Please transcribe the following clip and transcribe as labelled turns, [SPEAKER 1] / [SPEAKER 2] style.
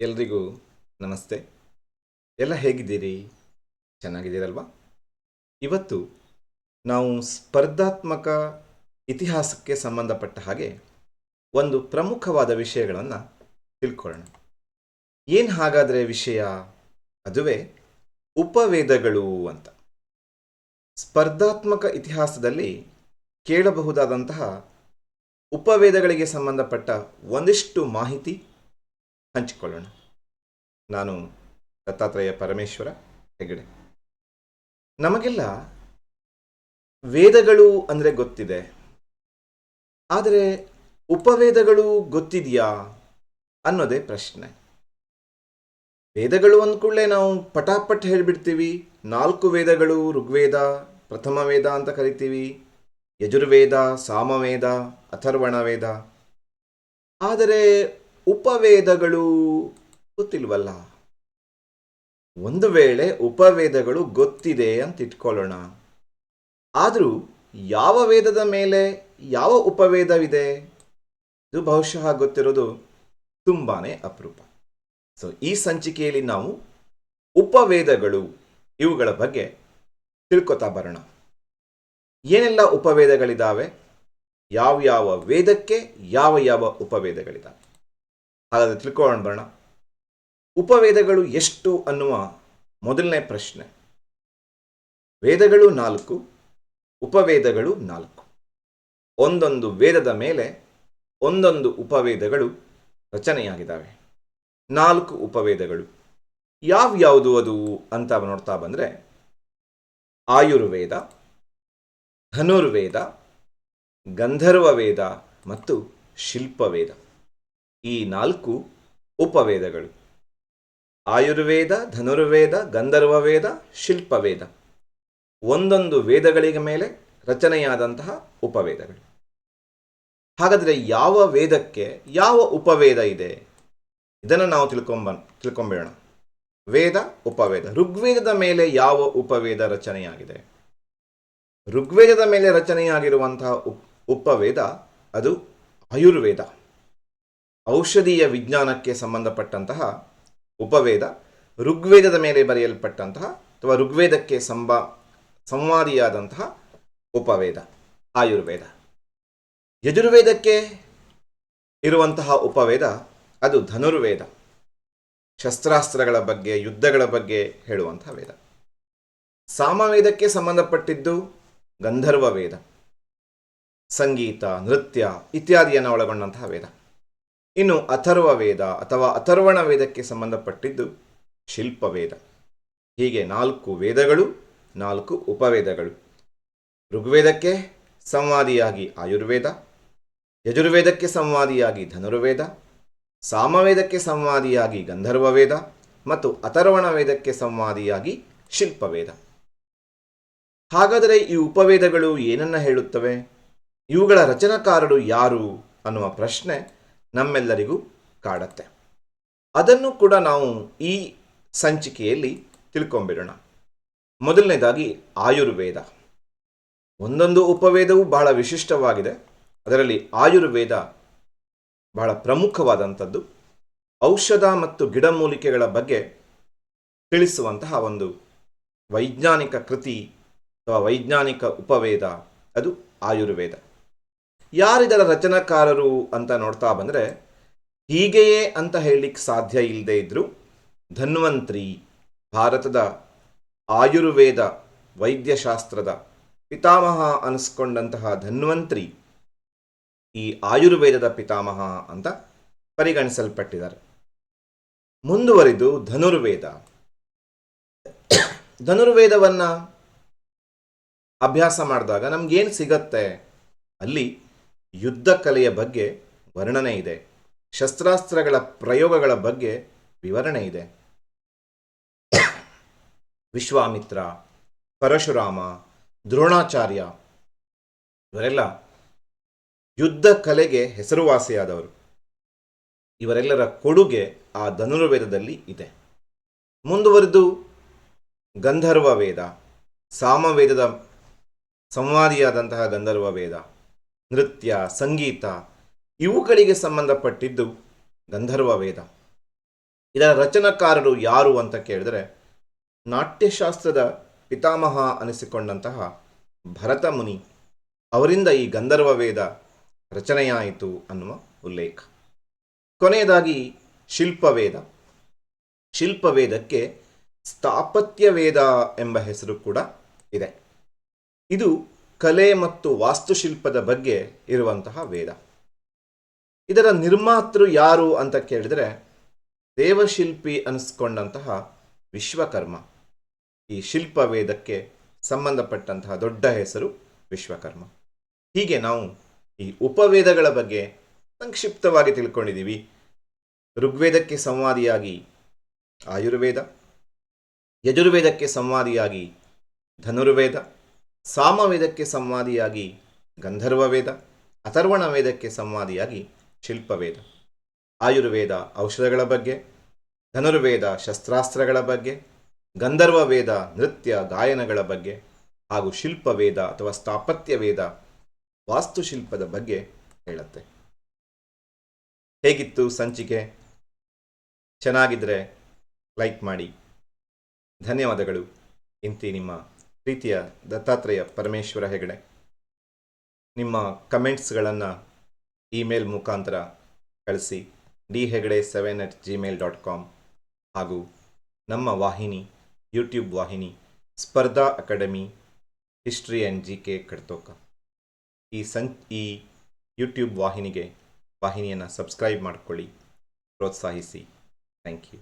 [SPEAKER 1] ಎಲ್ರಿಗೂ ನಮಸ್ತೆ. ಎಲ್ಲ ಹೇಗಿದ್ದೀರಿ? ಚೆನ್ನಾಗಿದ್ದೀರಲ್ವಾ? ಇವತ್ತು ನಾವು ಸ್ಪರ್ಧಾತ್ಮಕ ಇತಿಹಾಸಕ್ಕೆ ಸಂಬಂಧಪಟ್ಟ ಹಾಗೆ ಒಂದು ಪ್ರಮುಖವಾದ ವಿಷಯಗಳನ್ನು ತಿಳ್ಕೊಳ್ಳೋಣ. ಏನು ಹಾಗಾದರೆ ವಿಷಯ? ಅದುವೇ ಉಪವೇದಗಳು ಅಂತ. ಸ್ಪರ್ಧಾತ್ಮಕ ಇತಿಹಾಸದಲ್ಲಿ ಕೇಳಬಹುದಾದಂತಹ ಉಪವೇದಗಳಿಗೆ ಸಂಬಂಧಪಟ್ಟ ಒಂದಿಷ್ಟು ಮಾಹಿತಿ ಹಂಚಿಕೊಳ್ಳೋಣ. ನಾನು ದತ್ತಾತ್ರೇಯ ಪರಮೇಶ್ವರ ಹೆಗಡೆ. ನಮಗೆಲ್ಲ ವೇದಗಳು ಅಂದರೆ ಗೊತ್ತಿದೆ. ಆದರೆ ಉಪವೇದಗಳು ಗೊತ್ತಿದೆಯಾ ಅನ್ನೋದೇ ಪ್ರಶ್ನೆ. ವೇದಗಳು ಅಂದ್ಕೂಡಲೇ ನಾವು ಪಟಾಪಟ್ ಹೇಳಿಬಿಡ್ತೀವಿ. ನಾಲ್ಕು ವೇದಗಳು ಋಗ್ವೇದ, ಪ್ರಥಮ ವೇದ ಅಂತ ಕರಿತೀವಿ. ಯಜುರ್ವೇದ, ಸಾಮವೇದ ಅಥರ್ವಣ ವೇದ ಆದರೆ ಉಪವೇದಗಳು ಗೊತ್ತಿಲ್ವಲ್ಲ? ಒಂದು ವೇಳೆ ಉಪವೇದಗಳು ಗೊತ್ತಿದೆ ಅಂತ ಇಟ್ಕೊಳ್ಳೋಣ. ಆದರೂ ಯಾವ ವೇದದ ಮೇಲೆ ಯಾವ ಉಪವೇದವಿದೆ? ಇದು ಬಹುಶಃ ಗೊತ್ತಿರೋದು ತುಂಬಾನೇ ಅಪರೂಪ. ಸೊ ಈ ಸಂಚಿಕೆಯಲ್ಲಿ ನಾವು ಉಪವೇದಗಳು ಇವುಗಳ ಬಗ್ಗೆ ತಿಳ್ಕೊತಾ ಬರೋಣ. ಏನೆಲ್ಲ ಉಪವೇದಗಳಿದ್ದಾವೆ ಯಾವ ಯಾವ ವೇದಕ್ಕೆ ಯಾವ ಯಾವ ಉಪವೇದಗಳಿದ್ದಾವೆ ಹಾಗಾದರೆ ತಿಳ್ಕೊಳ್ಳೋಣ ಬರೋಣ ಉಪವೇದಗಳು ಎಷ್ಟು ಅನ್ನುವ ಮೊದಲನೇ ಪ್ರಶ್ನೆ. ವೇದಗಳು ನಾಲ್ಕು, ಉಪವೇದಗಳು ನಾಲ್ಕು. ಒಂದೊಂದು ವೇದದ ಮೇಲೆ ಒಂದೊಂದು ಉಪವೇದಗಳು ರಚನೆಯಾಗಿದ್ದಾವೆ. ನಾಲ್ಕು ಉಪವೇದಗಳು. ಯಾವ್ಯಾವುದು ಅದು ಅಂತ ನೋಡ್ತಾ ಬಂದರೆ, ಆಯುರ್ವೇದ, ಧನುರ್ವೇದ ಗಂಧರ್ವ ವೇದ ಮತ್ತು ಶಿಲ್ಪವೇದ. ಈ ನಾಲ್ಕು ಉಪವೇದಗಳು. ಆಯುರ್ವೇದ, ಧನುರ್ವೇದ ಗಂಧರ್ವ ವೇದ ಶಿಲ್ಪವೇದ. ಒಂದೊಂದು ವೇದಗಳಿಗೆ ಮೇಲೆ ರಚನೆಯಾದಂತಹ ಉಪವೇದಗಳು. ಹಾಗಾದರೆ ಯಾವ ವೇದಕ್ಕೆ ಯಾವ ಉಪವೇದ ಇದೆ? ಇದನ್ನು ನಾವು ತಿಳ್ಕೊಂಬ ತಿಳ್ಕೊಂಬೇಡ ವೇದ, ಉಪವೇದ. ಋಗ್ವೇದದ ಮೇಲೆ ಯಾವ ಉಪವೇದ ರಚನೆಯಾಗಿದೆ? ಋಗ್ವೇದದ ಮೇಲೆ ರಚನೆಯಾಗಿರುವಂತಹ ಉಪ್, ಉಪವೇದ ಅದು ಆಯುರ್ವೇದ. ಔಷಧೀಯ ವಿಜ್ಞಾನಕ್ಕೆ ಸಂಬಂಧಪಟ್ಟಂತಹ ಉಪವೇದ, ಋಗ್ವೇದದ ಮೇಲೆ ಬರೆಯಲ್ಪಟ್ಟಂತಹ ಅಥವಾ ಋಗ್ವೇದಕ್ಕೆ ಸಂಬ, ಸಂವಾದಿಯಾದಂತಹ ಉಪವೇದ, ಆಯುರ್ವೇದ. ಯಜುರ್ವೇದಕ್ಕೆ ಇರುವಂತಹ ಉಪವೇದ ಅದು ಧನುರ್ವೇದ. ಶಸ್ತ್ರಾಸ್ತ್ರಗಳ ಬಗ್ಗೆ, ಯುದ್ಧಗಳ ಬಗ್ಗೆ ಹೇಳುವಂತಹ ವೇದ. ಸಾಮವೇದಕ್ಕೆ ಸಂಬಂಧಪಟ್ಟಿದ್ದು ಗಂಧರ್ವ ವೇದ. ಸಂಗೀತ, ನೃತ್ಯ ಇತ್ಯಾದಿಯನ್ನು ಒಳಗೊಂಡಂತಹ ವೇದ. ಇನ್ನು ಅಥರ್ವ ವೇದ ಅಥವಾ ಅಥರ್ವಣ ವೇದಕ್ಕೆ ಸಂಬಂಧಪಟ್ಟಿದ್ದು ಶಿಲ್ಪವೇದ. ಹೀಗೆ ನಾಲ್ಕು ವೇದಗಳು, ನಾಲ್ಕು ಉಪವೇದಗಳು. ಋಗ್ವೇದಕ್ಕೆ ಸಂವಾದಿಯಾಗಿ ಆಯುರ್ವೇದ, ಯಜುರ್ವೇದಕ್ಕೆ ಸಂವಾದಿಯಾಗಿ ಧನುರ್ವೇದ, ಸಾಮವೇದಕ್ಕೆ ಸಂವಾದಿಯಾಗಿ ಗಂಧರ್ವ ವೇದ ಮತ್ತು ಅಥರ್ವಣ ವೇದಕ್ಕೆ ಸಂವಾದಿಯಾಗಿ ಶಿಲ್ಪವೇದ. ಹಾಗಾದರೆ ಈ ಉಪವೇದಗಳು ಏನನ್ನ ಹೇಳುತ್ತವೆ? ಇವುಗಳ ರಚನಾಕಾರರು ಯಾರು ಅನ್ನುವ ಪ್ರಶ್ನೆ ನಮ್ಮೆಲ್ಲರಿಗೂ ಕಾಡತ್ತೆ. ಅದನ್ನು ಕೂಡ ನಾವು ಈ ಸಂಚಿಕೆಯಲ್ಲಿ ತಿಳ್ಕೊಂಬಿಡೋಣ. ಮೊದಲನೇದಾಗಿ ಆಯುರ್ವೇದ. ಒಂದೊಂದು ಉಪವೇದವು ಬಹಳ ವಿಶಿಷ್ಟವಾಗಿದೆ. ಅದರಲ್ಲಿ ಆಯುರ್ವೇದ ಬಹಳ ಪ್ರಮುಖವಾದಂಥದ್ದು. ಔಷಧ ಮತ್ತು ಗಿಡಮೂಲಿಕೆಗಳ ಬಗ್ಗೆ ತಿಳಿಸುವಂತಹ ಒಂದು ವೈಜ್ಞಾನಿಕ ಕೃತಿ ಅಥವಾ ವೈಜ್ಞಾನಿಕ ಉಪವೇದ ಅದು ಆಯುರ್ವೇದ. ಯಾರಿದರ ರಚನಾಕಾರರು ಅಂತ ನೋಡ್ತಾ ಬಂದರೆ ಹೀಗೆಯೇ ಅಂತ ಹೇಳಲಿಕ್ಕೆ ಸಾಧ್ಯ ಇಲ್ಲದೇ ಇದ್ದರೂ ಧನ್ವಂತ್ರಿ ಭಾರತದ ಆಯುರ್ವೇದ ವೈದ್ಯಶಾಸ್ತ್ರದ ಪಿತಾಮಹ ಅನಿಸ್ಕೊಂಡಂತಹ ಧನ್ವಂತ್ರಿ ಈ ಆಯುರ್ವೇದದ ಪಿತಾಮಹ ಅಂತ ಪರಿಗಣಿಸಲ್ಪಟ್ಟಿದ್ದಾರೆ. ಮುಂದುವರಿದು ಧನುರ್ವೇದ. ಧನುರ್ವೇದವನ್ನು ಅಭ್ಯಾಸ ಮಾಡಿದಾಗ ನಮಗೇನು ಸಿಗತ್ತೆ? ಅಲ್ಲಿ ಯುದ್ಧ ಕಲೆಯ ಬಗ್ಗೆ ವರ್ಣನೆ ಇದೆ. ಶಸ್ತ್ರಾಸ್ತ್ರಗಳ ಪ್ರಯೋಗಗಳ ಬಗ್ಗೆ ವಿವರಣೆ ಇದೆ. ವಿಶ್ವಾಮಿತ್ರ, ಪರಶುರಾಮ, ದ್ರೋಣಾಚಾರ್ಯ ಇವರೆಲ್ಲ ಯುದ್ಧ ಕಲೆಗೆ ಹೆಸರುವಾಸಿಯಾದವರು. ಇವರೆಲ್ಲರ ಕೊಡುಗೆ ಆ ಧನುರ್ವೇದದಲ್ಲಿ ಇದೆ. ಮುಂದುವರೆದು ಗಂಧರ್ವ ವೇದ ಸಾಮವೇದದ ಸಂವಾದಿಯಾದಂತಹ ಗಂಧರ್ವ ವೇದ ನೃತ್ಯ, ಸಂಗೀತ ಇವುಗಳಿಗೆ ಸಂಬಂಧಪಟ್ಟಿದ್ದು ಗಂಧರ್ವ ವೇದ. ಇದರ ರಚನಾಕಾರರು ಯಾರು ಅಂತ ಕೇಳಿದರೆ ನಾಟ್ಯಶಾಸ್ತ್ರದ ಪಿತಾಮಹ ಅನಿಸಿಕೊಂಡಂತಹ ಭರತ ಮುನಿ, ಅವರಿಂದ ಈ ಗಂಧರ್ವ ವೇದ ರಚನೆಯಾಯಿತು ಅನ್ನುವ ಉಲ್ಲೇಖ. ಕೊನೆಯದಾಗಿ ಶಿಲ್ಪವೇದ ಶಿಲ್ಪವೇದಕ್ಕೆ ಸ್ಥಾಪತ್ಯ ವೇದ ಎಂಬ ಹೆಸರು ಕೂಡ ಇದೆ. ಇದು ಕಲೆ ಮತ್ತು ವಾಸ್ತುಶಿಲ್ಪದ ಬಗ್ಗೆ ಇರುವಂತಹ ವೇದ. ಇದರ ನಿರ್ಮಾತೃ ಯಾರು ಅಂತ ಕೇಳಿದರೆ ದೇವಶಿಲ್ಪಿ ಅನಿಸ್ಕೊಂಡಂತಹ ವಿಶ್ವಕರ್ಮ. ಈ ಶಿಲ್ಪ ವೇದಕ್ಕೆ ಸಂಬಂಧಪಟ್ಟಂತಹ ದೊಡ್ಡ ಹೆಸರು ವಿಶ್ವಕರ್ಮ. ಹೀಗೆ ನಾವು ಈ ಉಪವೇದಗಳ ಬಗ್ಗೆ ಸಂಕ್ಷಿಪ್ತವಾಗಿ ತಿಳ್ಕೊಂಡಿದ್ದೀವಿ. ಋಗ್ವೇದಕ್ಕೆ ಸಂವಾದಿಯಾಗಿ ಆಯುರ್ವೇದ, ಯಜುರ್ವೇದಕ್ಕೆ ಸಂವಾದಿಯಾಗಿ ಧನುರ್ವೇದ ಸಾಮವೇದಕ್ಕೆ ಸಂವಾದಿಯಾಗಿ ಗಂಧರ್ವ ವೇದ ಅಥರ್ವಣ ವೇದಕ್ಕೆ ಸಂವಾದಿಯಾಗಿ ಶಿಲ್ಪವೇದ, ಆಯುರ್ವೇದ ಔಷಧಗಳ ಬಗ್ಗೆ, ಧನುರ್ವೇದ ಶಸ್ತ್ರಾಸ್ತ್ರಗಳ ಬಗ್ಗೆ ಗಂಧರ್ವ ವೇದ ನೃತ್ಯ ಗಾಯನಗಳ ಬಗ್ಗೆ ಹಾಗೂ ಶಿಲ್ಪವೇದ ಅಥವಾ ಸ್ಥಾಪತ್ಯ ವೇದ ವಾಸ್ತುಶಿಲ್ಪದ ಬಗ್ಗೆ ಹೇಳುತ್ತೆ. ಹೇಗಿತ್ತು ಸಂಚಿಕೆ? ಚೆನ್ನಾಗಿದ್ದರೆ ಲೈಕ್ ಮಾಡಿ. ಧನ್ಯವಾದಗಳು. ಇಂತಿ ನಿಮ್ಮ ಪ್ರೀತಿಯ ದತ್ತಾತ್ರೇಯ ಪರಮೇಶ್ವರ ಹೆಗಡೆ. ನಿಮ್ಮ ಕಮೆಂಟ್ಸ್ಗಳನ್ನು ಇಮೇಲ್ ಮುಖಾಂತರ ಕಳಿಸಿ. D Hegde seven at Gmail dot com ಹಾಗೂ ನಮ್ಮ ವಾಹಿನಿ, ಯೂಟ್ಯೂಬ್ ವಾಹಿನಿ, Spardha academy, history and G K ಕಡ್ತೋಕ. ಈ ಸಂ, ಈ ಯೂಟ್ಯೂಬ್ ವಾಹಿನಿಗೆ, ವಾಹಿನಿಯನ್ನು ಸಬ್ಸ್ಕ್ರೈಬ್ ಮಾಡಿಕೊಳ್ಳಿ, ಪ್ರೋತ್ಸಾಹಿಸಿ. Thank you.